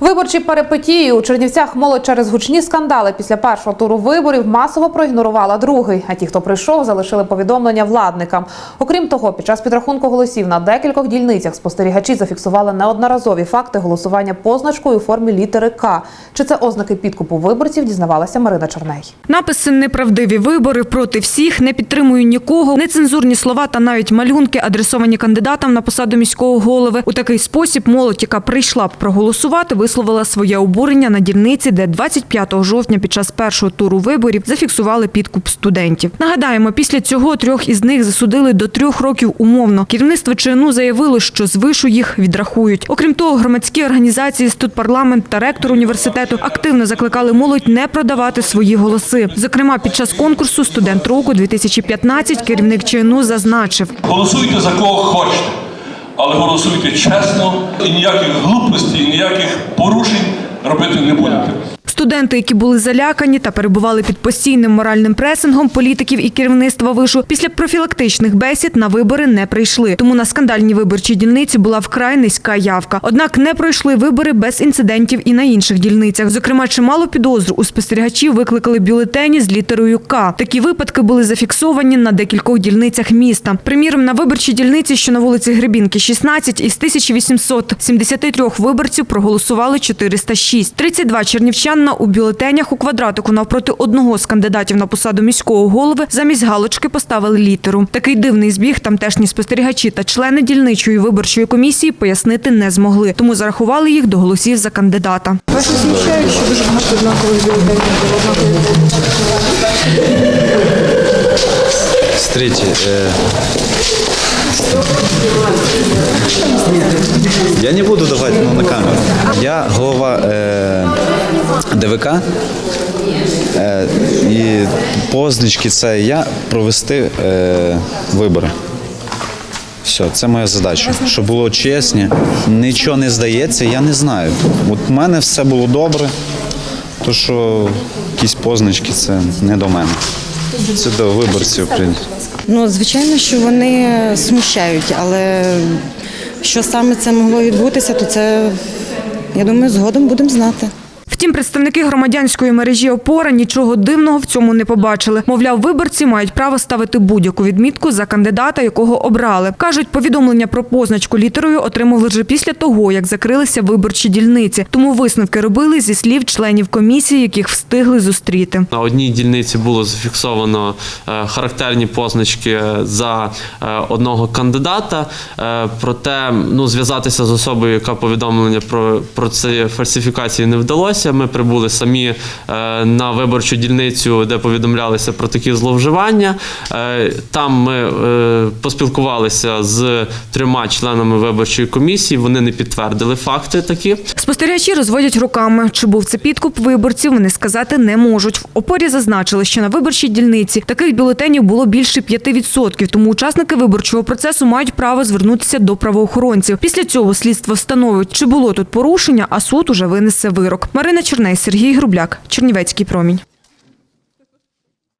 Виборчі перипетії у Чернівцях молодь через гучні скандали після першого туру виборів масово проігнорувала другий. А ті, хто прийшов, залишили повідомлення владникам. Окрім того, під час підрахунку голосів на декількох дільницях спостерігачі зафіксували неодноразові факти голосування позначкою у формі літери К. Чи це ознаки підкупу виборців? Дізнавалася Марина Черней. Написи неправдиві вибори проти всіх, не підтримую нікого, нецензурні слова та навіть малюнки, адресовані кандидатам на посаду міського голови. У такий спосіб молодь, яка прийшла б проголосувати, висловила своє обурення на дільниці, де 25 жовтня під час першого туру виборів зафіксували підкуп студентів. Нагадаємо, після цього трьох із них засудили до трьох років умовно. Керівництво ЧНУ заявило, що звишу їх відрахують. Окрім того, громадські організації «Студпарламент» та ректор університету активно закликали молодь не продавати свої голоси. Зокрема, під час конкурсу студент року 2015 керівник ЧНУ зазначив. Голосуйте за кого хочете, але голосуйте чесно і ніяких глупостей, ніяких порушень робити не будете. Студенти, які були залякані та перебували під постійним моральним пресингом політиків і керівництва вишу, після профілактичних бесід на вибори не прийшли. Тому на скандальній виборчій дільниці була вкрай низька явка. Однак не пройшли вибори без інцидентів і на інших дільницях. Зокрема, чимало підозру у спостерігачів викликали бюлетені з літерою К. Такі випадки були зафіксовані на декількох дільницях міста. Приміром, на виборчій дільниці, що на вулиці Гребінки, 16 із 1873 виборців проголосували 406. 32 чернівчанина у бюлетенях у квадратику навпроти одного з кандидатів на посаду міського голови замість галочки поставили літеру. Такий дивний збіг тамтешні спостерігачі та члени дільничої виборчої комісії пояснити не змогли, тому зарахували їх до голосів за кандидата. Вас смущає, що дуже багато однакових бюлетенів Смотрите, э, я не буду давать ну, на камеру. Я голова э, ДВК. Е, і позначки це я провести е, вибори. Все, це моя задача. Щоб було чесні, нічого не здається, я не знаю. От в мене все було добре, то що якісь позначки це не до мене. Це до виборців. Ну, звичайно, що вони смущають, але що саме це могло відбутися, то це, я думаю, згодом будемо знати. Втім, представники громадянської мережі опора нічого дивного в цьому не побачили. Мовляв, виборці мають право ставити будь-яку відмітку за кандидата, якого обрали. кажуть, повідомлення про позначку літерою отримали вже після того, як закрилися виборчі дільниці. Тому висновки робили зі слів членів комісії, яких встигли зустріти. На одній дільниці було зафіксовано е, характерні позначки за е, одного кандидата. Е, Проте ну, зв'язатися з особою, яка повідомлення про, про ці фальсифікації не вдалося. Ми прибули самі е, на виборчу дільницю, де повідомлялися про такі зловживання. Е, Там ми е, поспілкувалися з трьома членами виборчої комісії. Вони не підтвердили факти такі. Спостерігачі розводять руками. Чи був це підкуп виборців, вони сказати не можуть. В опорі зазначили, що на виборчій дільниці таких бюлетенів було більше 5%, тому учасники виборчого процесу мають право звернутися до правоохоронців. Після цього слідство встановить, чи було тут порушення, а суд уже винесе вирок. Марина Черней, Сергій Грубляк, Чернівецький промінь.